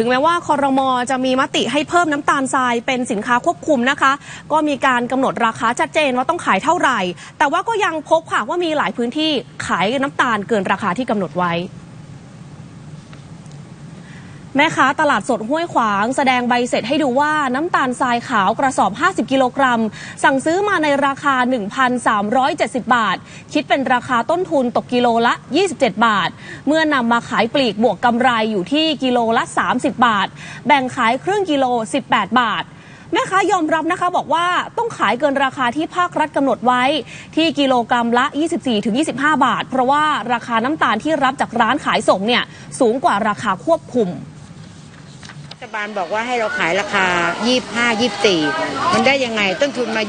ถึงแม้ว่าคอรมอจะมีมติให้เพิ่มน้ำตาลทรายเป็นสินค้าควบคุมนะคะ ก็มีการกำหนดราคาชัดเจนว่าต้องขายเท่าไหร่ แต่ว่าก็ยังพบค่ะว่ามีหลายพื้นที่ขายน้ำตาลเกินราคาที่กำหนดไว้ แม่ค้าตลาดสดห้วยขวาง แสดงใบเสร็จให้ดูว่าน้ำตาลทรายขาวกระสอบ 50 กิโลกรัม สั่งซื้อมาในราคา 1,370 บาท คิดเป็นราคาต้นทุนตกกิโลละ 27 บาท เมื่อนำมาขายปลีกบวกกำไรอยู่ที่กิโลละ 30 บาท แบ่งขายครึ่งกิโล 18 บาทแม่ค้ายอมรับนะคะบอกว่าต้องขายเกินราคาที่ภาครัฐกำหนดไว้ ที่กิโลกรัมละ 24-25 บาท เพราะว่าราคาน้ำตาลที่รับจากร้านขายส่งเนี่ยสูงกว่าราคาควบคุม ฐบาลบอกว่าให้เราขายราคา 25 24 มันได้ยังไงต้นทุนมา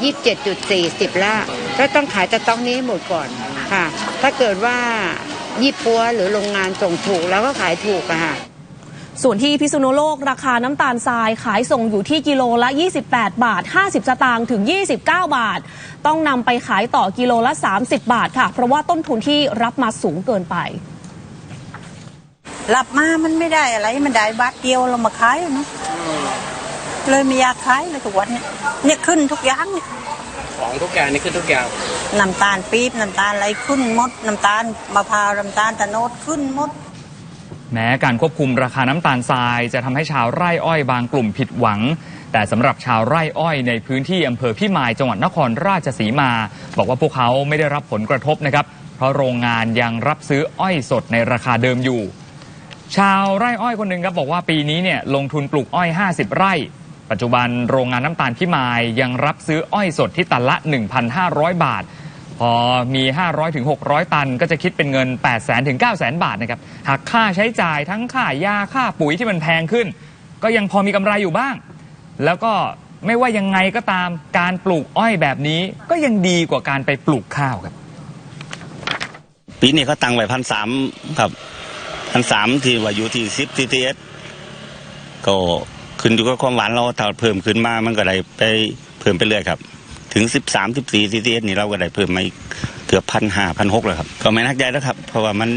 27.4 10ละก็ต้องขายสต็อกนี้ให้หมดก่อนค่ะ ถ้าเกิดว่ายี่ปัวหรือโรงงานส่งถูกแล้วก็ขายถูกอะค่ะส่วนที่พิษณุโลกราคาน้ำตาลทรายขายส่งอยู่ที่กิโลละ 28 บาท 50 สตางค์ถึง 29 บาท ต้องนำไปขายต่อกิโลละ 30 บาทค่ะ เพราะว่าต้นทุนที่รับมาสูงเกินไป รับมามันไม่ได้อะไร มันได้บาทเดียวเรามาขายอะเนาะเลยไม่อยากขายเลยทุกวันเนี่ยเนี่ยขึ้นทุกอย่างเนี่ยของทุกอย่างนี่ขึ้นทุกอย่างน้ำตาลปี๊บน้ำตาลอะไรขึ้นหมดน้ำตาลมะพร้าวน้ำตาลตะโนดขึ้นหมด แม้การควบคุมราคาน้ำตาลทราย จะทำให้ชาวไร่อ้อยบางกลุ่มผิดหวัง แต่สำหรับชาวไร่อ้อยในพื้นที่อำเภอพิมายจังหวัดนครราชสีมา บอกว่าพวกเขาไม่ได้รับผลกระทบนะครับ เพราะโรงงานยังรับซื้ออ้อยสดในราคาเดิมอยู่ ชาวไร่อ้อยคนหนึ่งครับบอกว่าปีนี้เนี่ยลงทุนปลูกอ้อย 50 ไร่ ปัจจุบันโรงงานน้ำตาลพิมายยังรับซื้ออ้อยสดที่ตันละ 1,500 บาท พอมี 500ถึง600 ตัน ก็จะคิดเป็นเงิน 8 0 0 0 0ถึง9 0 0 0 0 บาทนะครับหักค่าใช้จ่ายทั้งค่ายาค่าปุ๋ยที่มันแพงขึ้น ก็ยังพอมีกำไรอยู่บ้าง แล้วก็ไม่ว่ายังไงก็ตามการปลูกอ้อยแบบนี้ก็ยังดีกว่าการไปปลูกข้าวครับ ปีนี้เขาตังไว้พันสามครับ พันสามที่ว่าอยู่ที่สิบทีทีเอสก็ขึ้นอยู่กับความหวานเราถ้าเพิ่มขึ้นมามันก็ได้ไปเพิ่มไปเรื่อยครับ ถึงสิบสามสิบสี่ทีทีเอสนี่เราก็ได้เพิ่มมาอีกเกือบพันห้าพันหกแล้วครับ ก็ไม่นักใจแล้วครับ เพราะว่ามัน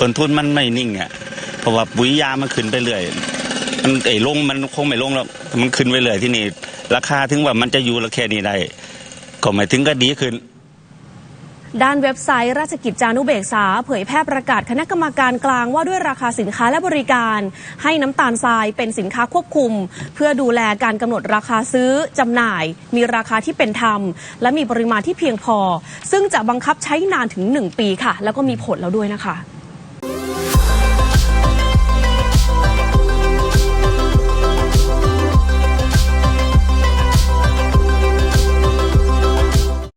ต้นทุนมันไม่นิ่งอะเพราะว่าปุ๋ยยามันขึ้นไปเรื่อยมันไอ้ลงมันคงไม่ลงแล้วมันขึ้นไปเรื่อยที่นี่ราคาถึงว่ามันจะอยู่ละแค่นี้ได้ก็หมายถึงก็ดีขึ้น ด้านเว็บไซต์ราชกิจจานุเบกษา เผยแพร่ประกาศคณะกรรมการกลางว่าด้วยราคาสินค้าและบริการ ให้น้ำตาลทรายเป็นสินค้าควบคุม เพื่อดูแลการกำหนดราคาซื้อจำหน่าย มีราคาที่เป็นธรรม และมีปริมาณที่เพียงพอ ซึ่งจะบังคับใช้นานถึง 1 ปีค่ะ แล้วก็มีผลแล้วด้วยนะคะ